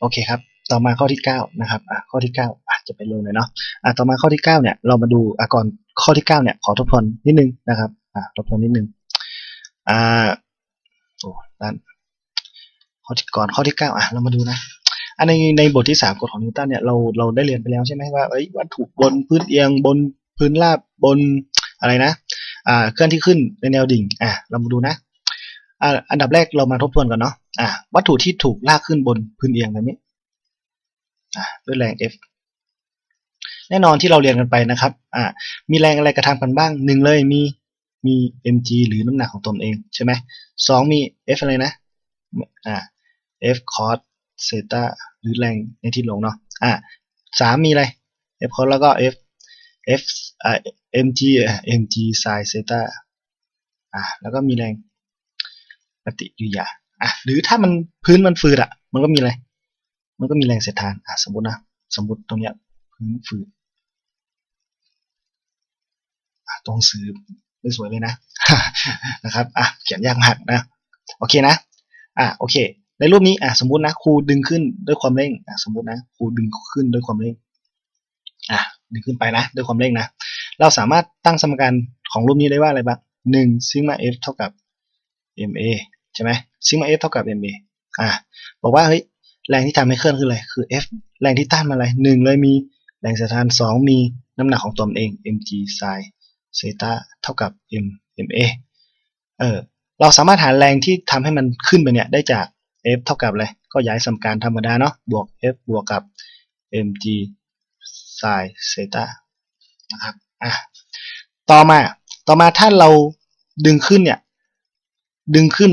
โอเคครับ ต่อมาข้อที่เก้านะครับอะข้อที่เก้าอะจะไปเร็วเลยเนาะอะต่อมาข้อที่เก้าเนี่ยเรามาดูอะก่อนข้อที่เก้าเนี่ยขอทบทวนนิดนึงนะครับอะทบทวนนิดนึงอ่าโอ้ด้านข้อที่ก่อนข้อที่เก้าอะเรามาดูนะอันในในบทที่สามกฎของนิวตันเนี่ยเราเราได้เรียนไปแล้วใช่ไหมว่าเอ้ยวัตถุบนพื้นเอียงบนพื้นราบบนอะไรนะอ่าเคลื่อนที่ขึ้นในแนวดิ่งอะเรามาดูนะอ่าอันดับแรกเรามาทบทวนก่อนเนาะ อ่าวัตถุที่ถูกลากขึ้นบนพื้นเอียงแบบนี้อ่าด้วยแรง F แน่นอนที่เราเรียนกันไปนะครับอ่ามีแรงอะไรกระทำกันบ้างหนึ่งเลยมีมี mg หรือน้ำหนักของตนเองใช่ไหมสองมี F อะไรนะอ่า F cos เซตาหรือแรงในที่ลงเนาะอ่าสามมีอะไร F cos แล้วก็ F F อ่า mg อ่า mg sin เซตาอ่าแล้วก็มีแรงปฏิกิริยา อะหรือถ้ามันพื้นมันฟืดอะ มันก็มีอะไร มันก็มีแรงเสียดทานอะสมมตินะสมมติตรงเนี้ยพื้นฟืดอะตรงสื่อไม่สวยเลยนะนะครับอะเขียนยากมากนะโอเคนะอะโอเค ในรูปนี้อะสมมตินะครูดึงขึ้นด้วยความเร่งอะสมมตินะครูดึงขึ้นด้วยความเร่งอะดึงขึ้นไปนะด้วยความเร่งนะเราสามารถตั้งสมการของรูปนี้ได้ว่าอะไรบ้างหนึ่งซิกมา f เท่ากับ ma ใช่ไหมซิกมา f เท่ากับ ma อะบอกว่าเฮ้ยแรงที่ทำให้เคลื่อนคืออะไรคือ f แรงที่ต้านมาอะไรหนึ่งเลยมีแรงเสียดทานสองมีน้ำหนักของตัวมันเอง mg sin เซตาเท่ากับ m ma เออเราสามารถหาแรงที่ทำให้มันขึ้นไปเนี่ยได้จาก f เท่ากับอะไรก็ย้ายสมการธรรมดาเนาะบวก f บวกกับ mg sin เซตานะครับอะต่อมาต่อมาถ้าเราดึงขึ้นเนี่ย ดึงขึ้น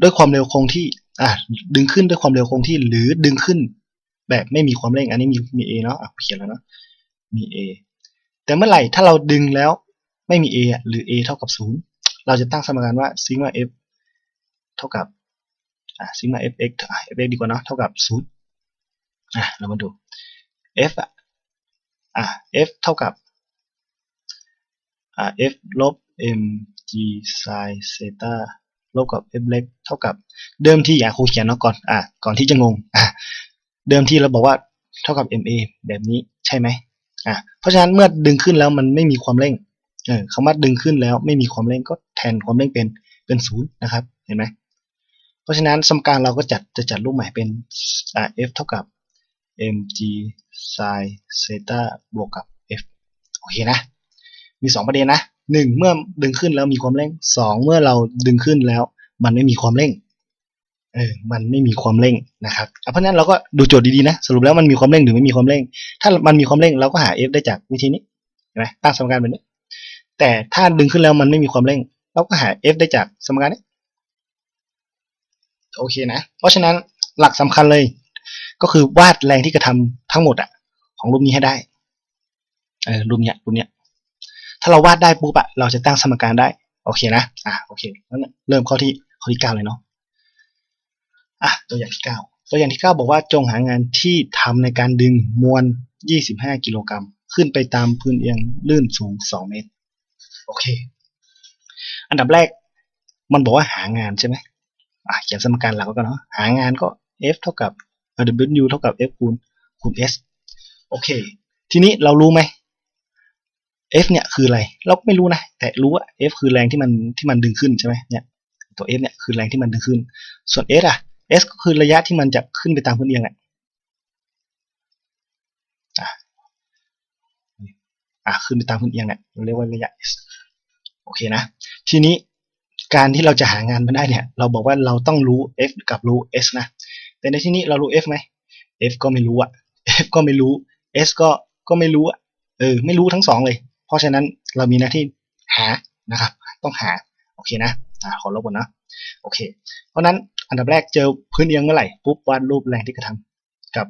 ด้วยความเร็วคงที่ อะ ดึงขึ้นด้วยความเร็วคงที่ หรือดึงขึ้น แบบไม่มีความเร่ง อันนี้มีมี a เนาะ อะ เขียนแล้วเนาะ มี a แต่เมื่อไหร่ถ้าเราดึงแล้วไม่มี a หรือ a เท่ากับศูนย์เราจะตั้งสมการว่าซิกมา f เท่ากับ อะซิกมา f x อะ f x ดีกว่าเนาะ เท่ากับศูนย์อะ เรามาดู f อะ อะ f เท่ากับ อ่า f ลบ m g sin เซตา ลบกับ f เล็กเท่ากับเดิมที่อะครูเขียนเนาะก่อนอะก่อนที่จะงงอะเดิมที่เราบอกว่าเท่ากับ ma แบบนี้ใช่ไหมอะเพราะฉะนั้นเมื่อดึงขึ้นแล้วมันไม่มีความเร่งเออคำว่าดึงขึ้นแล้วไม่มีความเร่งก็แทนความเร่งเป็นเป็นศูนย์นะครับเห็นไหมเพราะฉะนั้นสมการเราก็จัดจะจัดรูปใหม่เป็นอ่า f เท่ากับ mg sin เซต้าบวกกับ f โอเคนะ มีสองประเด็นนะ หนึ่งเมื่อดึงขึ้นแล้วมีความเร่งสองเมื่อเราดึงขึ้นแล้ว มันไม่มีความเร่งเออมันไม่มีความเร่งนะครับเพราะนั้นเราก็ดูโจทย์ดีๆนะสรุปแล้วมันมีความเร่งหรือไม่มีความเร่ง ถ้ามันมีความเร่งเราก็หา f ได้จากวิธีนี้เห็นไหมตั้งสมการแบบนี้ แต่ถ้าดึงขึ้นแล้วมันไม่มีความเร่ง เราก็หา f ได้จากสมการนี้โอเคนะ เพราะฉะนั้นหลักสำคัญเลย ก็คือวาดแรงที่กระทำทั้งหมดอะของรูปนี้ให้ได้เออรูปเนี้ยรูปเนี้ย ถ้าเราวาดได้ปุ๊บอะเราจะตั้งสมการได้ โอเคนะ อะโอเคงั้นเริ่มข้อที่ข้อที่เก้าเลยเนาะ อะตัวอย่างที่เก้าตัวอย่างที่เก้าบอกว่าจงหางานที่ทำในการดึงมวล25กิโลกรัมขึ้นไปตามพื้นเอียงลื่นสูง2เมตร โอเค อันดับแรกมันบอกว่าหางานใช่ไหมอะเขียนสมการหลักก่อนเนาะ หางานก็ F เท่ากับ W เท่ากับ F คูณคูณ S โอเค ทีนี้เรารู้ไหม F เนี่ยคืออะไร เราก็ไม่รู้นะ แต่รู้ว่า F คือแรงที่มันที่มันดึงขึ้นใช่ไหมเนี่ยตัว F เนี่ยคือแรงที่มันดึงขึ้น ส่วน S อะ S ก็คือระยะที่มันจะขึ้นไปตามพื้นเอียงแหละอะอะขึ้นไปตามพื้นเอียงเนี่ยเราเรียกว่าระยะ S โอเคนะ ทีนี้การที่เราจะหางานมาได้เนี่ย เราบอกว่าเราต้องรู้ F กับรู้ S นะ แต่ในที่นี้เรารู้ F ไหม F ก็ไม่รู้อะ F ก็ไม่รู้ S ก็ก็ไม่รู้อะเออ ไม่รู้ทั้งสองเลย ราะฉะนั้นเรามีหน้าที่หานะครับ ต้องหาโอเคนะอ่าขอลบก่อนนะโอเค เพราะนั้นอันดับแรกเจอพื้นเอียงเมื่อไหร่ปุ๊บวาดรูปแรงที่กระทำกับ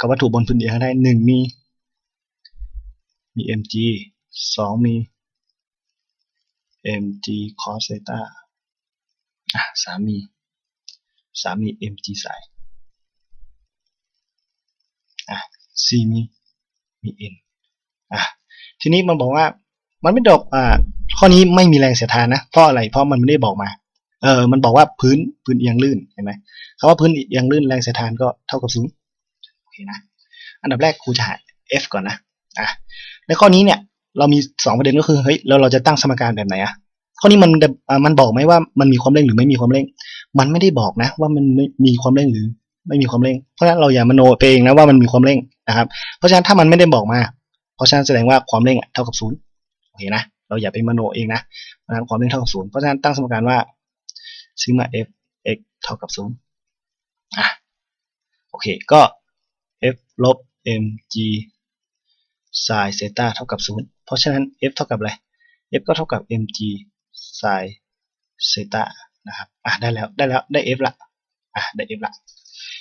กับวัตถุบนพื้นเอียงให้ได้หนึ่งมีมี mg สองมี mg cos เซตาอะสามมีสามมี mg ไซอะสี่มีมี n อะ ทีนี้มันบอกว่ามันไม่ดอกอ่าข้อนี้ไม่มีแรงเสียดทานนะเพราะอะไรเพราะมันไม่ได้บอกมา เออมันบอกว่าพื้นพื้นเอียงลื่นเห็นไหมคำว่าพื้นเอียงลื่นแรงเสียดทานก็เท่ากับศูนย์โอเคนะอันดับแรกครูจะหา f ก่อนนะอะในข้อนี้เนี่ยเรามีสองประเด็นก็คือเฮ้ยแล้วเราจะตั้งสมการแบบไหนอะข้อนี้มันอ่ามันบอกไหมว่ามันมีความเร่งหรือไม่มีความเร่ง มันไม่ได้บอกนะ ว่ามันไม่มีความเร่งหรือไม่มีความเร่ง เพราะฉะนั้นเราอย่ามโนไปเองนะว่ามันมีความเร่งนะครับ เพราะฉะนั้นถ้ามันไม่ได้บอกมา เพราะฉะนั้นแสดงว่าความเร่งเท่ากับศูนย์โอเคนะ เราอย่าไปมโนเองนะเพราะฉะนั้นความเร่งเท่ากับศูนย์เพราะฉะนั้นตั้งสมการว่าซิมา f x เท่ากับศูนย์อะโอเคก็ f ลบ mg sin เซตาเท่ากับศูนย์เพราะฉะนั้น f เท่ากับอะไร f ก็เท่ากับ mg sin เซตานะครับอะได้แล้วได้แล้วได้ f ละอะได้ f ละ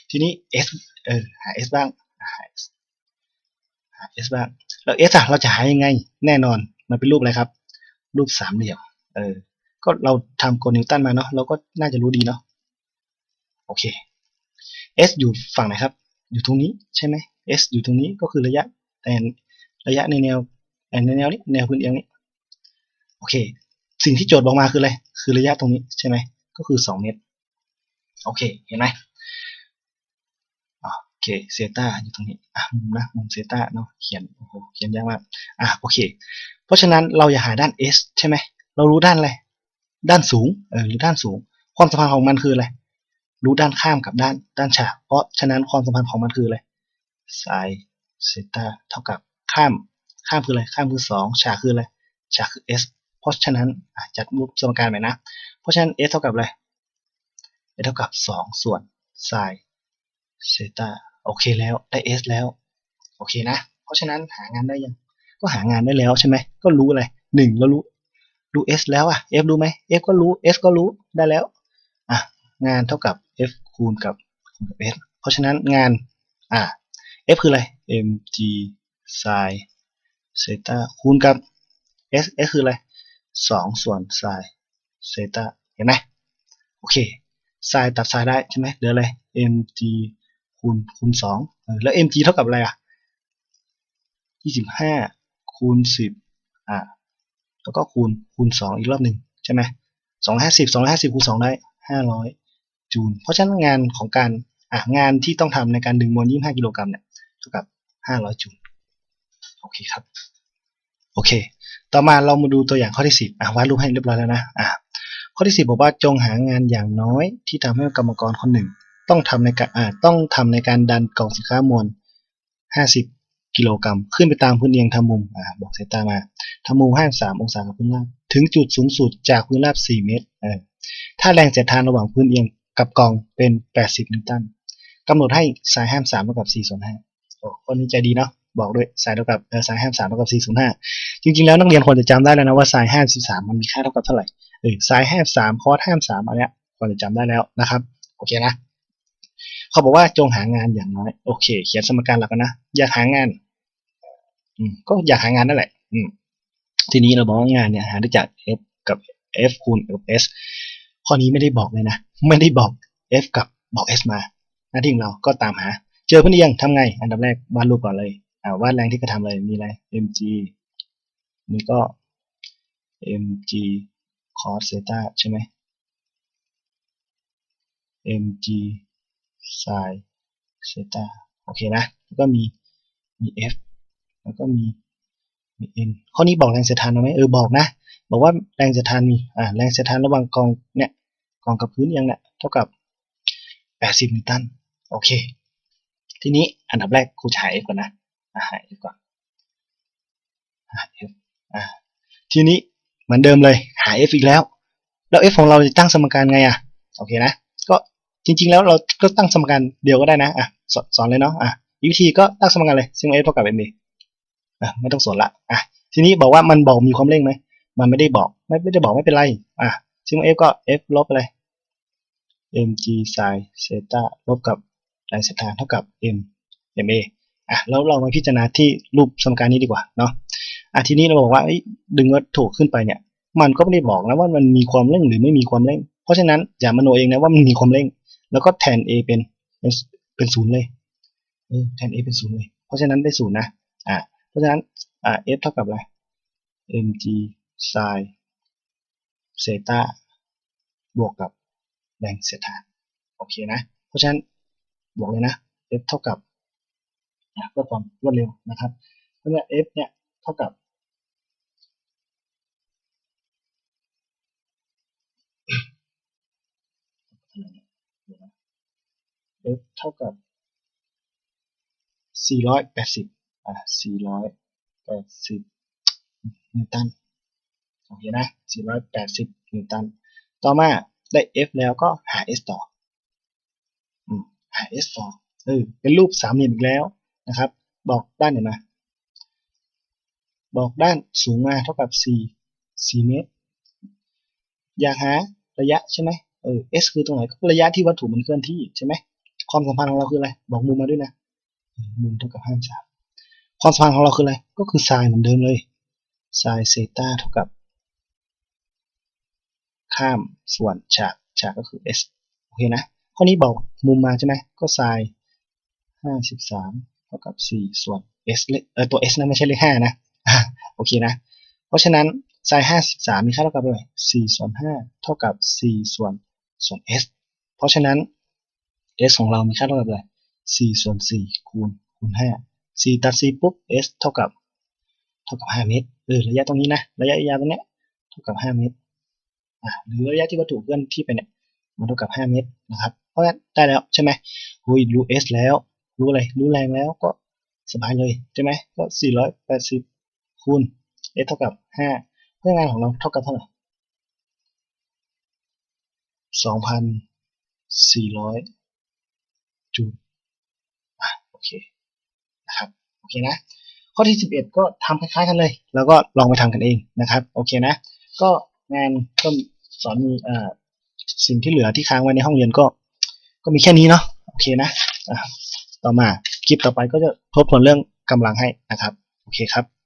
ทีนี้ s เออหา s บ้างหา s หา s บ้าง แล้ว s อะเราจะหายังไง แน่นอนมันเป็นรูปอะไรครับ รูปสามเหลี่ยมเออก็เราทำกลนิวตันมาเนาะเราก็น่าจะรู้ดีเนาะโอเค s อยู่ฝั่งไหนครับ อยู่ตรงนี้ใช่ไหม s อยู่ตรงนี้ก็คือระยะแต่ระยะในแนวในแนวนี้แนวพื้นเอียงนี้โอเค สิ่งที่โจทย์บอกมาคืออะไรคือระยะตรงนี้ใช่ไหมก็คือสองเมตร โอเค เห็นไหม เคเซต้าอยู่ตรงนี้อะมุมนะมุมเซต้าเนาะเขียนโอ้โหเขียนยากมากอะโอเค เพราะฉะนั้นเราอย่าหาด้าน s ใช่ไหมเรารู้ด้านอะไรด้านสูงเออหรือด้านสูง ความสัมพันธ์ของมันคืออะไรรู้ด้านข้ามกับด้านด้านฉาก เพราะฉะนั้นความสัมพันธ์ของมันคืออะไร sin เซต้าเท่ากับข้ามข้ามคืออะไรข้ามคือสองฉากคืออะไรฉากคือ s เพราะฉะนั้นจัดรูปสมการใหม่นะ เพราะฉะนั้น s เท่ากับอะไร s เท่ากับสองส่วน sin เซต้า โอเคแล้วได้ s แล้ว โอเคนะ เพราะฉะนั้นหางานได้ยัง ก็หางานได้แล้วใช่ไหม ก็รู้อะไรหนึ่งเรารู้รู้ s แล้วอะ f รู้ไหม f ก็รู้ s ก็รู้ได้แล้วอะงานเท่ากับ f คูณกับคูณกับ s เพราะฉะนั้นงานอะ f คืออะไร mg sin เซตาคูณกับ s s คืออะไรสองส่วน sin เซตาเห็นไหมโอเค sin ตัด sin ได้ใช่ไหมเหลืออะไร mg คูณคูณสองแล้ว mg เท่ากับอะไรอะยี่สิบห้าคูณสิบอะแล้วก็คูณคูณสองอีกรอบหนึ่งใช่ไหมสองห้าสิบสองห้าสิบคูณสองได้ห้าร้อยจูล เพราะฉะนั้นงานของการอะงานที่ต้องทำในการดึงมวลยี่ห้ากิโลกรัมเนี่ยเท่ากับห้าร้อยจูล โอเคครับ โอเค ต่อมาเรามาดูตัวอย่างข้อที่สิบอะวาดรูปให้เรียบร้อยแล้วนะอะข้อที่สิบบอกว่าจงหางานอย่างน้อยที่ทำให้กรรมกรคนหนึ่ง ต้องทำในการอาต้องทำในการดันกล่องสินค้ามวลห้าสิบกิโลกรัม ขึ้นไปตามพื้นเอียงทำมุมอบอกสายตามาทำมุมห้าสามองศากับพื้นราบถึงจุดสูงสุดจากพื้นราบสี่เมตรถ้าแรงเสียดทานระหว่างพื้นเอียงกับกล่องเป็นแปดสิบนิวตันกำหนดให้สายห้ามสามเท่ากับสี่ส่วนห้าโอ้คนนี้ใจดีเนาะบอกด้วยสายเท่ากับสายห้ามสามเท่ากับสี่ส่วนห้าจริง ๆ แล้วนักเรียนควรจะจำได้แล้วนะว่าสายห้าสิบสามมันมีค่าเท่ากับเท่าไหร่เออสายห้าสามคอสห้ามสามอันเนี้ยควรจะจำได้แล้วนะครับ โอเคนะ เขาบอกว่าจงหางานอย่างน้อยโอเค เขียนสมการหลักนะอยากหางานอืมก็อยากหางานนั่นแหละ อืมทีนี้เราบอกว่างานเนี่ยหาได้จาก f กับ f คูณกับ s ข้อนี้ไม่ได้บอกเลยนะ ไม่ได้บอก f กับบอก s มา หน้าที่ของเราก็ตามหา เจอเพื้นยังทำไง อันดับแรกวาดรูปก่อนเลยอ่าวาดแรงที่กระทำเลยมีอะไร mg นี่ก็ mg cos เซตาใช่ไหม mg sin เซตาโอเคนะ แล้วก็มีมี f แล้วก็มีมี n ข้อนี้บอกแรงเสียดทานไหมเออบอกนะ บอกว่าแรงเสียดทานมีอ่าแรงเสียดทานระหว่างกองเนี่ยกองกับพื้นยังเนี่ยเท่ากับ 80 นิวตันโอเค ทีนี้อันดับแรกครูจะหา f ก่อนนะอ่าหา f ก่อนหา f อ่าทีนี้เหมือนเดิมเลยหา f อีกแล้ว แล้ว f ของเราจะตั้งสมการไงอะโอเคนะ ก็ จริง ๆ แล้วเราก็ตั้งสมการเดียวก็ได้นะอะสสอนเลยเนาะอะวิธีก็ตั้งสมการเลยซึ่ง f เท่ากับ ma อะไม่ต้องสนละอะทีนี้บอกว่ามันบอกมีความเร่งไหมมันไม่ได้บอกไม่ไม่ได้บอกไม่เป็นไรอะซึ่ง f ก็ f ลบอะไร mg sin เซตาลบกับแรงเสียดทานเท่ากับ m ma อะแล้วเรามาพิจารณาที่รูปสมการนี้ดีกว่าเนาะอะทีนี้เราบอกว่าดึงวัตถุขึ้นไปเนี่ย มันก็ไม่ได้บอกนะว่ามันมีความเร่งหรือไม่มีความเร่ง เพราะฉะนั้นอย่ามโนเองนะว่ามันมีความเร่ง แล้วก็แทน a เป็นเป็นศูนย์เลยเออแทน a เป็นศูนย์เลย เพราะฉะนั้นได้ศูนย์นะอะเพราะฉะนั้นอ่า f เท่ากับอะไร mg sin เซตาบวกกับแรงเสียดทานโอเคนะ เพราะฉะนั้นบอกเลยนะ f เท่ากับเพื่อความรวดเร็วนะครับเพราะเนี่ย f เนี่ยเท่ากับ f เท่ากับ 480 อะ 480 นิวตัน โอเคนะ 480 นิวตัน ต่อมาได้ f แล้วก็หา s ต่ออืมหา s ต่อเออเป็นรูปสามเหลี่ยมอีกแล้วนะครับ บอกด้านไหนมา บอกด้านสูงมาเท่ากับ 4 4 เมตร อยากหาระยะใช่ไหมเออ s คือตรงไหนก็ระยะที่วัตถุมันเคลื่อนที่ใช่ไหม ความสัมพันธ์ของเราคืออะไร บอกมุมมาด้วยนะ มุมเท่ากับห้าสามความสัมพันธ์ของเราคืออะไร ก็คือไซน์เหมือนเดิมเลยไซน์เซต้าเท่ากับ ข้ามส่วนฉาก ฉากก็คือ s โอเคนะ ข้อนี้บอกมุมมาใช่ไหม ก็ไซน์ห้าสิบสามเท่ากับสี่ส่วน s เลขเออตัว s นะไม่ใช่เลขห้านะ โอเคนะ เพราะฉะนั้นไซน์ห้าสิบสามมีค่าเท่ากับอะไรสี่ส่วนห้าเท่ากับสี่ส่วนส่วน s เพราะฉะนั้น s ของเรามีค่าเท่ากับอะไร4ส่วน4คูณคูณ5 4 ตัด 4 ปุ๊บ s เท่ากับ เท่ากับ 5 เมตร เออ ระยะตรงนี้นะ ระยะยาวตรงเนี้ย เท่ากับ 5 เมตร อ่าหรือระยะที่วัตถุเคลื่อนที่ไปเนี่ย มันเท่ากับ 5 เมตร นะครับ เพราะงั้นได้แล้วใช่ไหมหุยรู้ s แล้ว รู้อะไร รู้แรงแล้วก็สบายเลย ใช่ไหม ก็ 480 คูณ s เท่ากับ 5 เพื่องานของเราเท่ากับเท่าไหร่2,400 จูนโอเคนะครับโอเคนะ ข้อที่ 11 ก็ทำคล้ายๆกันเลย แล้วก็ลองไปทำกันเองนะครับ โอเคนะ ก็งานก็สอนมีสิ่งที่เหลือที่ค้างไว้ในห้องเรียนก็ ก็มีแค่นี้เนาะโอเคนะต่อมาคลิปต่อไปก็จะทบทวนเรื่องกำลังให้นะครับ โอเคครับ